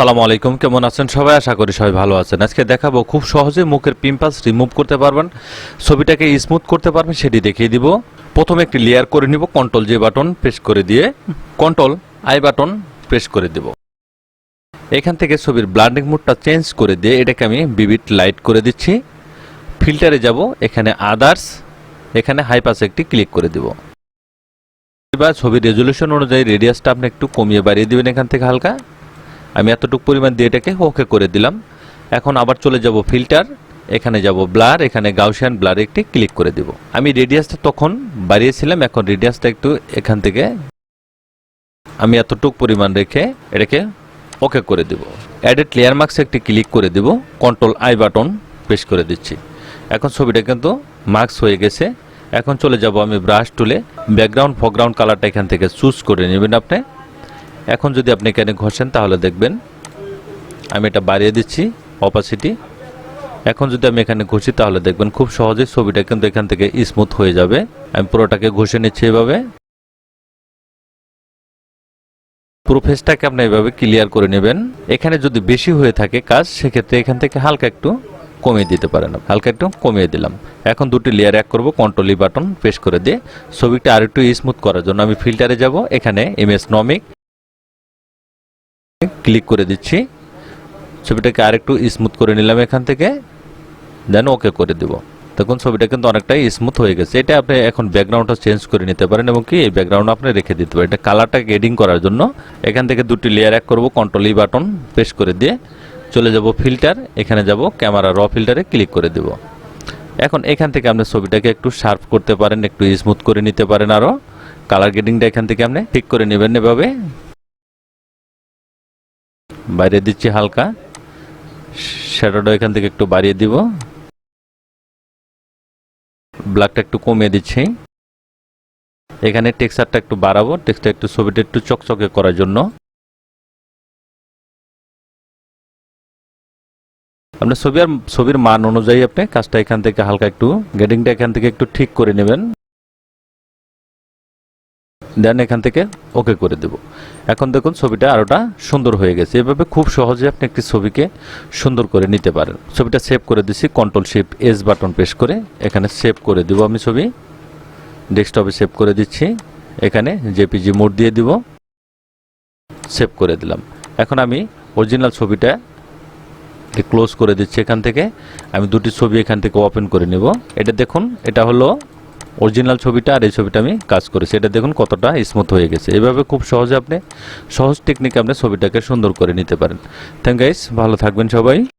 আসসালামু আলাইকুম। কেমন আছেন সবাই? আশা করি সবাই ভালো আছেন। আজকে দেখাবো খুব সহজে মুখের পিম্পলস রিমুভ করতে পারবেন। ছবিটাকে স্মুথ করতে পারবেন, সেটি দেখিয়ে দিব। প্রথমে একটি লেয়ার করে নিব কন্ট্রোল যে বাটন প্রেস করে দিয়ে কন্ট্রোল আই বাটন প্রেস করে দেব। এখান থেকে ছবির ব্লান্ডিং মোডটা চেঞ্জ করে দিয়ে এটাকে আমি বিবিট লাইট করে দিচ্ছি। ফিল্টারে যাব, এখানে আদার্স এখানে হাই পাশে একটি ক্লিক করে দিব। এবার ছবির রেজলিউশন অনুযায়ী রেডিয়াসটা আপনি একটু কমিয়ে বাড়িয়ে দেবেন এখান থেকে হালকা। আমি এতটুকু পরিমাণ দিয়ে এটাকে ওকে করে দিলাম। এখন আবার চলে যাব ফিল্টার, এখানে যাব ব্লার, এখানে গাউসিয়ান ব্লার একটি ক্লিক করে দিব। আমি রেডিয়াসটা তখন বাড়িয়েছিলাম, এখন রেডিয়াসটা একটু এখান থেকে আমি এতটুকু পরিমাণ রেখে এটাকে ওকে করে দিব। অ্যাডেড লেয়ার মার্কসে একটি ক্লিক করে দিব, কন্ট্রোল আই বাটন প্রেস করে দিচ্ছি। এখন ছবিটা কিন্তু মার্কস হয়ে গেছে। এখন চলে যাব আমি ব্রাশ টুলে, ব্যাকগ্রাউন্ড, ফরগ্রাউন্ড কালারটা এখান থেকে চুজ করে নেবেন আপনি। এখন যদি আপনি এখানে ঘষেন, তাহলে দেখবেন আমি এটা বাড়িয়ে দিচ্ছি অপাসিটি এখন যদি আমি এখানে ঘষি, তাহলে দেখবেন খুব সহজেই ছবিটা কিন্তু এখান থেকে স্মুথ হয়ে যাবে। আমি পুরোটাকে ঘষে নিচ্ছি এভাবে। পুরো ফেসটাকে আপনি এভাবে ক্লিয়ার করে নেবেন। এখানে যদি বেশি হয়ে থাকে কাজ, সেক্ষেত্রে এখান থেকে হালকা একটু কমিয়ে দিতে পারেন হালকা একটু কমিয়ে দিলাম। এখন দুটি লেয়ার এক করব কন্ট্রোল বাটন প্রেস করে দিয়ে। ছবিটা আরেকটু স্মুথ করার জন্য আমি ফিল্টারে যাব। এখানে এমএস নমিক ক্লিক করে দিচ্ছি। ছবিটাকে আরেকটু স্মুথ করে নিলাম এখান থেকে। দেন ওকে করে দিব। তখন ছবিটা কিন্তু অনেকটাই স্মুথ হয়ে গেছে। এটা আপনি এখন ব্যাকগ্রাউন্ডটা চেঞ্জ করে নিতে পারেন এবং কি এই ব্যাকগ্রাউন্ড আপনি রেখে দিতে পারেন। এটা কালারটাকে এডিং করার জন্য এখান থেকে দুটি লেয়ার এক করব কন্ট্রোল ই বাটন প্রেস করে দিয়ে চলে যাব ফিল্টার এখানে যাব ক্যামেরা র ফিল্টারে ক্লিক করে দেব। এখন এখান থেকে আপনি ছবিটাকে একটু শার্প করতে পারেন, একটু স্মুথ করে নিতে পারেন আরও কালার গেডিংটা এখান থেকে আপনি ঠিক করে নেবেন এভাবে। বাইরে দিচ্ছি হালকা। শ্যাডোটা এখান থেকে একটু বাড়িয়ে দিব। ব্ল্যাকটা একটু কমিয়ে দিচ্ছি। এখানে টেক্সচারটা একটু বাড়াবো টেক্সচার একটু ছবিটা একটু চকচকে করার জন্য। আপনার ছবি আর ছবির মান অনুযায়ী আপনি কাজটা এখান থেকে হালকা একটু গেডিংটা এখান থেকে একটু ঠিক করে নেবেন। দেন এখান থেকে ওকে করে দেব। এখন দেখুন ছবিটা আরোটা সুন্দর হয়ে গেছে। এভাবে খুব সহজে আপনি একটি ছবিকে সুন্দর করে নিতে পারেন। ছবিটা সেভ করে দিছি control shift S button press করে এখানে সেভ করে দিব আমি ছবি। ডেস্কটপে সেভ করে দিচ্ছি। এখানে জেপিজি মোড দিয়ে দিব। সেভ করে দিলাম। এখন আমি অরিজিনাল ছবিটা ক্লোজ করে দিচ্ছি এখান থেকে। আমি দুটি ছবি এখান থেকে ওপেন করে নেব। এটা দেখুন, এটা হলো অরিজিনাল ছবিটা আর এই ছবিটা আমি কাজ করেছি এটা দেখুন কতটা স্মুথ হয়ে গেছে। এভাবে খুব সহজে আপনি, সহজ টেকনিকে আপনি ছবিটাকে সুন্দর করে নিতে পারেন। থ্যাংক গাইস ভালো থাকবেন সবাই।